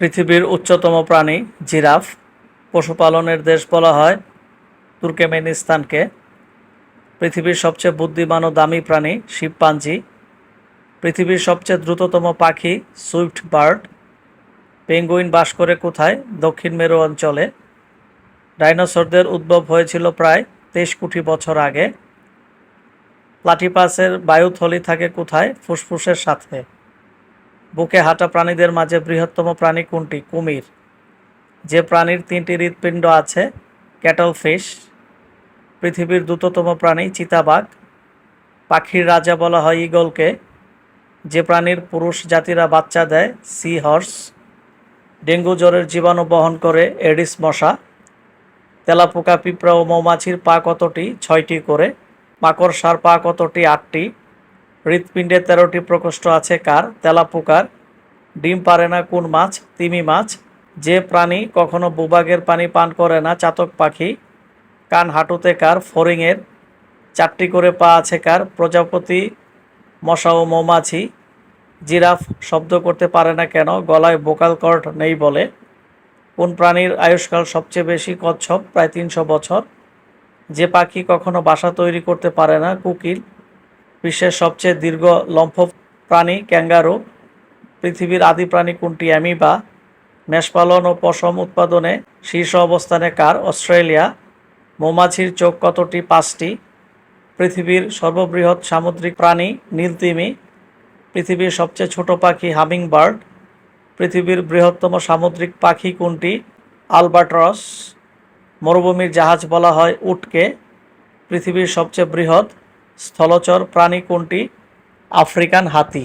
পৃথিবীর উচ্চতম প্রাণী জিরাফ। পশুপালনের দেশ বলা হয় তুর্কেমেনিস্তানকে। পৃথিবীর সবচেয়ে বুদ্ধিমান ও দামি প্রাণী শিবপাঞ্জি পৃথিবীর সবচেয়ে দ্রুততম পাখি সুইফট বার্ড। পেঙ্গুইন বাস করে কোথায়? দক্ষিণ মেরু অঞ্চলে। ডাইনোসরদের উদ্ভব হয়েছিল প্রায় তেইশ কোটি বছর আগে। প্লাটিপাসের বায়ুথলি থাকে কোথায়? ফুসফুসের সাথে। বুকে হাঁটা প্রাণীদের মাঝে বৃহত্তম প্রাণী কোনটি? কুমির। যে প্রাণীর তিনটি হৃৎপিণ্ড আছে ক্যাটল ফিশ পৃথিবীর দ্রুততম প্রাণী চিতাবাঘ, পাখির রাজা বলা হয় ঈগলকে। যে প্রাণীর পুরুষ জাতিরা বাচ্চা দেয় সি হর্স ডেঙ্গু জ্বরের জীবাণু বহন করে এডিস মশা। তেলাপোকা, পিঁপড়া ও মৌমাছির পা কতটি? ছয়টি করে। মাকড়সার পা কতটি? আটটি। হৃৎপিণ্ডে তেরোটি প্রকোষ্ঠ আছে, কার? তেলাপোকার। ডিম পারে না কোন মাছ? তিমি মাছ। যে প্রাণী কখনো বুবাগের পানি পান করে না, চাতক পাখি। কান হাঁটুতে কার? ফড়িংয়ের চারটি করে পা আছে, কার? প্রজাপতি, মশা ও মৌমাছি। জিরাফ শব্দ করতে পারে না কেন? গলায় বোকাল কর্ড নেই বলে। কোন প্রাণীর আয়ুষ্কাল সবচেয়ে বেশি? কচ্ছপ, প্রায় তিনশো বছর। যে পাখি কখনো বাসা তৈরি করতে পারে না, কুকিল। বিশ্বের সবচেয়ে দীর্ঘ লম্ফ প্রাণী ক্যাঙ্গারু। পৃথিবীর আদি প্রাণী কোনটি? অ্যামিবা মেষপালন ও পশম উৎপাদনে শীর্ষ অবস্থানে কার? অস্ট্রেলিয়া। মৌমাছির চোখ কতটি? পাঁচটি। পৃথিবীর সর্ববৃহৎ সামুদ্রিক প্রাণী নীলতিমি। পৃথিবীর সবচেয়ে ছোট পাখি হামিং বার্ড পৃথিবীর বৃহত্তম সামুদ্রিক পাখি কোনটি? আলবাট্রস। মরুভূমির জাহাজ বলা হয় উটকে। পৃথিবীর সবচেয়ে বৃহৎ স্থলচর প্রাণী কোনটি? আফ্রিকান হাতি।